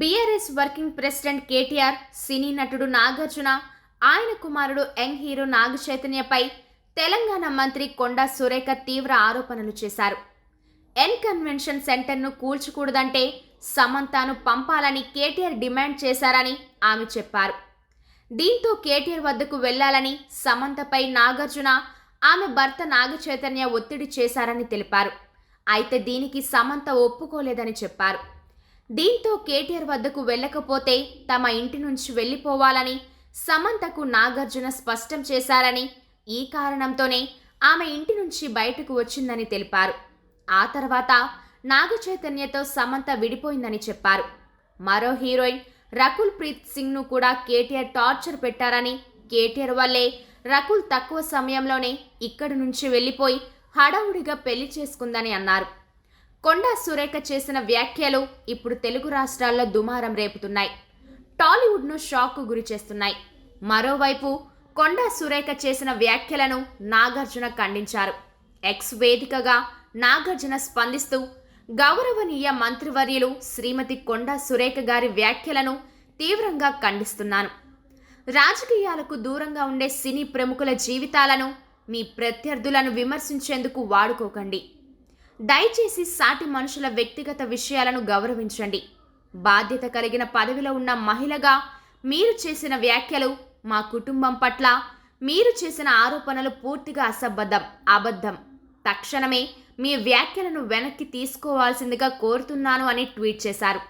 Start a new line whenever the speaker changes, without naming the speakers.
BRS working president KTR cine నటుడు నాగార్జున ఆయన కుమారుడు యంగ్ హీరో నాగ చైతన్యపై తెలంగాణ మంత్రి కొండా సురేఖ తీవ్ర ఆరోపణలు చేశారు. ఎన్ కన్వెన్షన్ సెంటర్ను కూల్చకూడదంటే సమంతను పంపాలని కేటీఆర్ డిమాండ్ చేశారని ఆమె చెప్పారు. దీంతో కేటీఆర్ వద్దకు వెళ్ళాలని సమంతపై నాగార్జున ఆమె భర్త నాగ చైతన్య ఒత్తిడి చేశారని తెలిపారు. అయితే దీనికి సమంత ఒప్పుకోలేదని చెప్పారు. దీంతో కేటీఆర్ వద్దకు వెళ్ళకపోతే తమ ఇంటి నుంచి వెళ్ళిపోవాలని సమంతకు నాగార్జున స్పష్టం చేశారని ఈ కారణంతోనే ఆమె ఇంటి నుంచి బయటకు వచ్చిందని తెలిపారు. ఆ తర్వాత నాగచైతన్యతో సమంత విడిపోయిందని చెప్పారు. మరో హీరోయిన్ రకుల్ ప్రీత్ సింగ్ను కూడా కేటీఆర్ టార్చర్ పెట్టారని కేటీఆర్ వల్లే రకుల్ తక్కువ సమయంలోనే ఇక్కడి నుంచి వెళ్ళిపోయి హడావుడిగా పెళ్ళి చేసుకుందని అన్నారు. కొండా సురేఖ చేసిన వ్యాఖ్యలు ఇప్పుడు తెలుగు రాష్ట్రాల్లో దుమారం రేపుతున్నాయి. టాలీవుడ్ను షాక్కు గురి చేస్తున్నాయి. మరోవైపు కొండా సురేఖ చేసిన వ్యాఖ్యలను నాగార్జున ఖండించారు. ఎక్స్ వేదికగా నాగార్జున స్పందిస్తూ గౌరవనీయ మంత్రివర్యులు శ్రీమతి కొండా సురేఖ గారి వ్యాఖ్యలను తీవ్రంగా ఖండిస్తున్నాను. రాజకీయాలకు దూరంగా ఉండే సినీ ప్రముఖుల జీవితాలను మీ ప్రత్యర్థులను విమర్శించేందుకు వాడుకోకండి. దయచేసి సాటి మనుషుల వ్యక్తిగత విషయాలను గౌరవించండి. బాధ్యత కలిగిన పదవిలో ఉన్న మహిళగా మీరు చేసిన వ్యాఖ్యలు మా కుటుంబం పట్ల మీరు చేసిన ఆరోపణలు పూర్తిగా అసంబద్ధం అబద్ధం. తక్షణమే మీ వ్యాఖ్యలను వెనక్కి తీసుకోవాల్సిందిగా కోరుతున్నాను అని ట్వీట్ చేశారు.